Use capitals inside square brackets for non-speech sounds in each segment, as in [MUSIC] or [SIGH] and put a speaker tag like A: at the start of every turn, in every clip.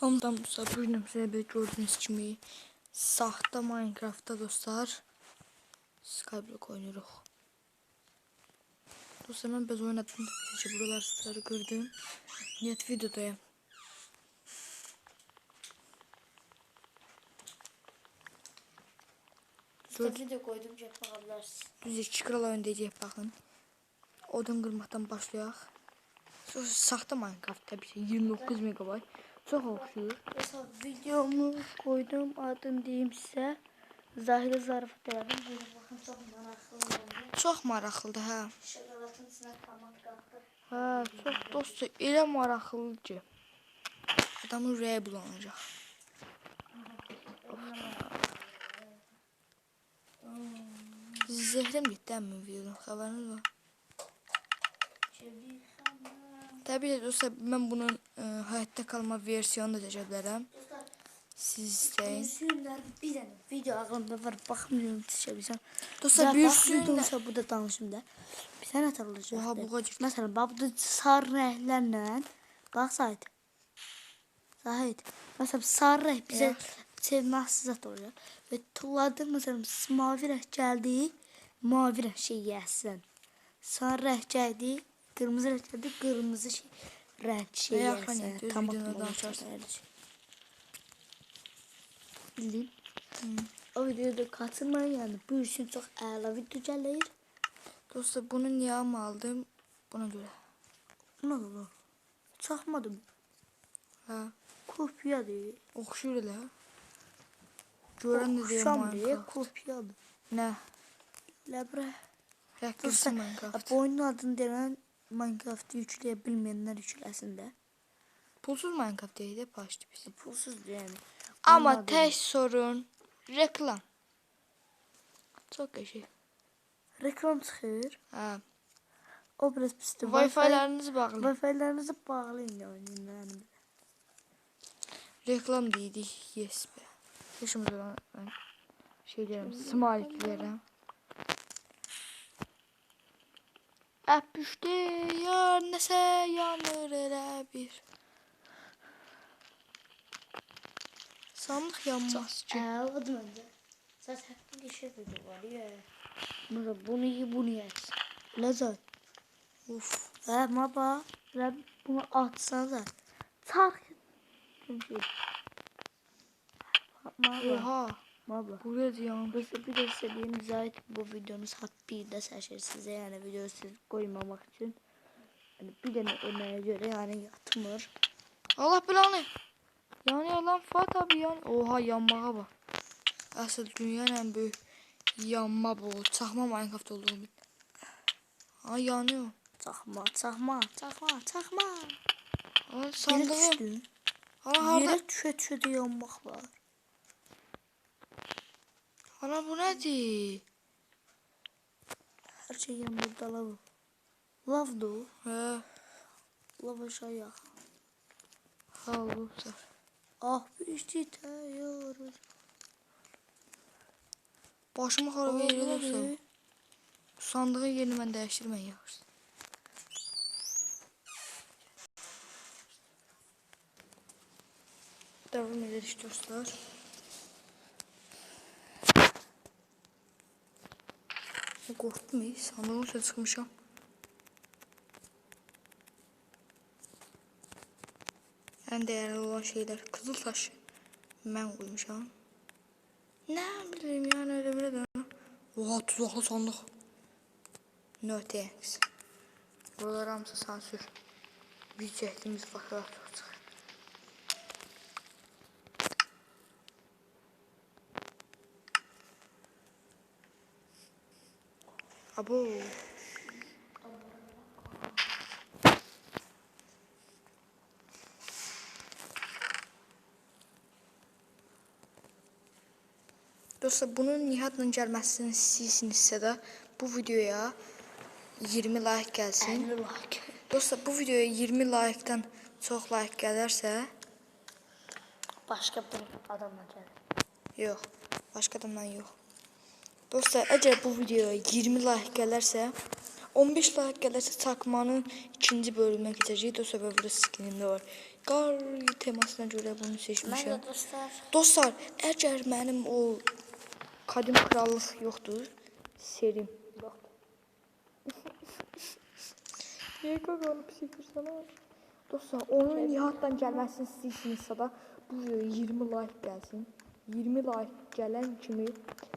A: Hamıdan Musa bugün size bir gördüğünüz kimi sahte Minecraft'ta dostlar Skyblock oynuyoruz. Dostlar ben bez oynadım. Gece buralar sizleri gördüm. Niyet videodayım.
B: İşte video koydum cep bakabilirsiniz.
A: Düz iki kral öndeyecek bakın. Odun kırmaktan başlayaq. Sonra sahte Minecraft tabii ki 29 megabayt. Çok oxşuyur.
B: Mesela videomu koydum adını diyeyim size. Zahiri zarafat elədim. Oldu.
A: Çox maraqlıdır hə. Hə, çox dostlar elə maraqlıdır ki. Adamın ürəyi bulanacaq. Zəhrim getdi əmin videodan xəbəriniz var.
B: Çeviri
A: Təbii ki dostlar mən bunun ə, həyatda qalma versiyonunu da çəkə bilərəm.
B: Dostlar
A: Siz istəyin.
B: Üzüyünler bir tane video aklımda var. Bakmıyorum düşebilsem.
A: Dostlar bir sürü
B: olsa bu da danışım da. Bir tane hatırlayacak.
A: Oha, buğa girdi.
B: Mesela bak bu da sarı renklerle. Bak Zahid. Zahid. Mesela sarı renk bize sevmezsiz zat olacak. Ve tulladı mesela mavi renk geldi. Mavi renk şey yersin. Sarı renk geldi. Kırmızı renk geldi. Kırmızı şey renk şey
A: Ya, hani,
B: tamam.
A: danışarsın.
B: Bildin. O videoda katılmayın yani. Bu üçün çox əla video gəlir.
A: Dostlar bunu niyə alma aldım? Buna görə.
B: Bu nə bu? Çaxmadım.
A: Hə,
B: Kopyadır.
A: oxşuyur elə. Görən də deyir Minecraft.
B: kopyadır.
A: Nə?
B: Ləbrə. Dostlar,
A: Minecraft.
B: bu oyunun adını deyən Minecraft-ı yükləyə bilməyənlər yükləsin də.
A: Pulsuz Minecraft deyil də başdı biz.
B: Pulsuzdur yəni.
A: Amma
B: Onun adı
A: tək sorun reklam. Çox qəşəng.
B: reklam çıxır.
A: Hə.
B: O biraz pisdir.
A: Wi-Fi-lərinizi bağlayın.
B: Wi-Fi-lərinizi bağlayın yəni. yəni.
A: Reklam deyirik. Yes be. Yaşımız olan mən Əpüşdü yar nəsə yanır elə bir. Sanıq yanmaz ki.
B: Əladır məncə. Zaten geçir video var ya. Bunu bunu iyi bunu yes. Lezzet.
A: Uf.
B: Ha maba. Ve bunu atsanıza. Tak. Çünkü. Maba.
A: Oha.
B: Maba.
A: Buraya yandı.
B: Burası bir de istediğiniz ait bu saat 1'de seçer size yani videoyu siz koymamak için. Yani bir tane emeğe göre yani yatmır.
A: Allah belanı. Yanıyor lan Fuat abi yan. Oha yanmağa bak. Asıl dünyanın en büyük yanma bu. Çakma Minecraft bil. Ha yanıyor.
B: Çakma, çakma, çakma, çakma. Yere
A: sandığım.
B: Yere çöğe de yanmak var.
A: Ana bu nedir?
B: Her şey burada lav. Lav da o.
A: He.
B: Lav aşağı yak.
A: Ha olursa.
B: Ah bir titriyoruz.
A: Başımı xarab edirsən.
B: Oğlum,
A: Sandığın yerini mən dəyişdirmək yaxşısı. Devam edirik dostlar. Qorxdum, ey, sandığın üstə çıxmışam. Ən dəyərli olan şeylər qızıl taş. Mən qoymuşam. Nə bilim, yəni elə belə də. Oha, tuzaqlı sandıq. No thanks. Buralar hamısı sansür. Biz çəkdiyimiz vaxtlar çox çıxır. Abo. Dostlar bunun Nihat'la gəlməsini istəyirsinizsə də bu videoya 20 like gəlsin.
B: 50 like.
A: Dostlar bu videoya 20 like-dan çox like gələrsə,
B: Başka bir adamla gelir.
A: yox, başqa adamdan yox. Dostlar, əgər bu videoya 20 like gələrsə, 15 like gəlirsə çakmanın ikinci bölümünə keçəcəyik. Dostlar və burada skinimdə var. Qar temasına görə bunu seçmişəm.
B: də dostlar.
A: Dostlar, əgər mənim o Kadim Krallıq yoxdur, serim. [LAUGHS] Niyə qaqanı pisikrsən ha? Dostlar, onun nihatdan gəlməsini istəyirsinizsə da bu videoya 20 like gəlsin. 20 like gələn kimi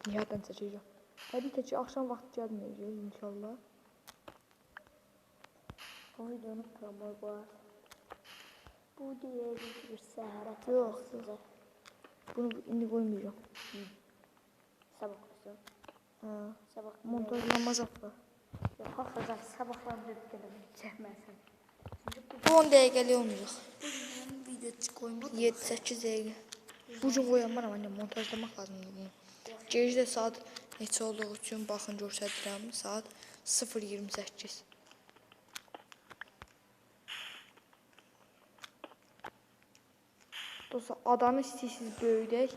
A: nihatdan çəkəcəm. Həqiqətən ki, axşam vaxt gəlməyəcək inşallah.
B: Bu videonun promo var. Bu diye bir səhərət
A: Yox.
B: sizə.
A: Bunu indi qoymayacağam.
B: Sabah olsun.
A: Hə.
B: Sabah
A: Montajlanmaz axı.
B: Yox, axıra sabahlar dönüb gələm. Çəkməsən.
A: Bu 10 dəqiqəlik olmayacaq.
B: Video qoymadım.
A: 7-8 dəqiqə. Bu gün qoyamaram, anne montajlamaq lazımdır bunu. Gecə də saat neçə olduğu üçün baxın göstərirəm. Saat 0:28. Dostlar, adanı istəyirsiniz böyüdək.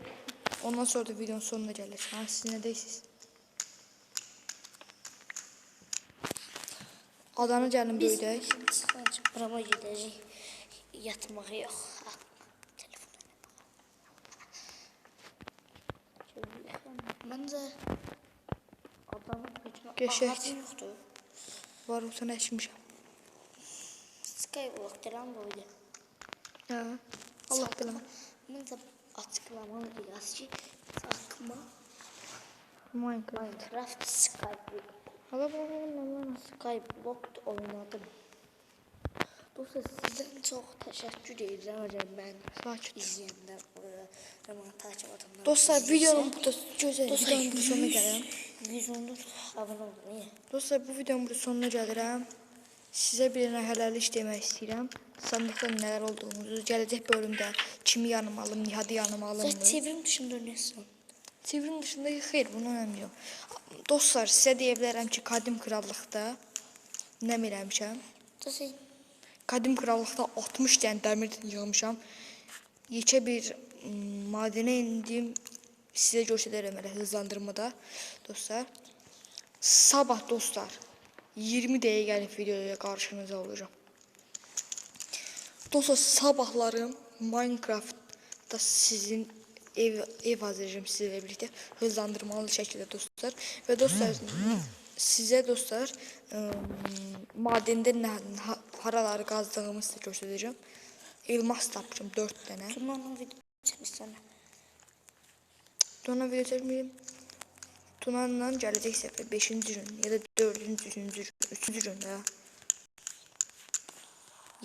A: Ondan sonra da videonun sonuna gəlir. Ha, siz nə deyirsiniz? Adanı gəlin böyüdək.
B: promo gedəcək. Yatmağa yox. Ha. Məncə adamın gücünə
A: Qəşəng.
B: ağacı yoxdur.
A: Var olsa əşmişəm.
B: Skywalk gələn bu idi.
A: Hə. Allah bilir.
B: Məncə açıqlamalı yaz ki, Akma
A: Minecraft.
B: Minecraft Skyblock
A: Hala bana bana bana.
B: Skyblock oynadım. Dostlar sizdən çox təşəkkür edirəm mən
A: Sakit.
B: izləyəndən
A: Dostlar videonun burada gözəl
B: Dostlar
A: videonun burada sonuna gəlirəm.
B: 114 abunə olun. Niyə?
A: Dostlar bu videonun burada sonuna gəlirəm. Sizə bir dənə hələlik demək istəyirəm. Sandıqda nələr olduğumuzu, gələcək bölümdə kimi yanımalım, Nihadı yanımalım.
B: Sən çevrim dışında nəsən?
A: Sivrin dışında xeyr, bunu önemli Dostlar, sizə deyə bilərəm ki, Kadim Krallıqda nə eləmişəm?
B: Dostlar
A: Kadim Krallıqda 60 dənə dəmir yığmışam. Yekə bir madənə indim. Sizə göstərərəm elə hızlandırmada. Dostlar, sabah dostlar 20 dəqiqəlik videoya qarşınızda olacağam. Dostlar, sabahlarım Minecraft'da sizin ev ev hazırlayacağım sizlə birlikdə hızlandırmalı şəkildə dostlar. Və dostlar sizə dostlar ım, madəndə nə ha- haraları qazdığımızı da göstərəcəm. Elmas tapmışam 4 dənə.
B: Tuna'nın video çəkirsən.
A: Tuna video çəkməyim. Tunanla gələcək səfər 5-ci gün ya da 4-cü, 3-cü, 3-cü gündə.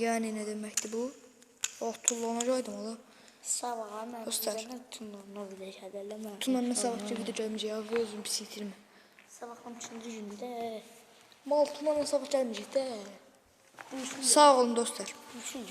A: Yəni nə deməkdir bu? Oh, tullanacaqdım ola.
B: Mən
A: Dostlar.
B: bizə Tuna'nın video çəkirəm.
A: Tunanla sabahçı video gəlməyəcək, və özüm pis itirmə.
B: Sabahın 3-cü gündə
A: Mal Tunanla sabah
B: bu üçün
A: Sağ olun dostlar.
B: üçün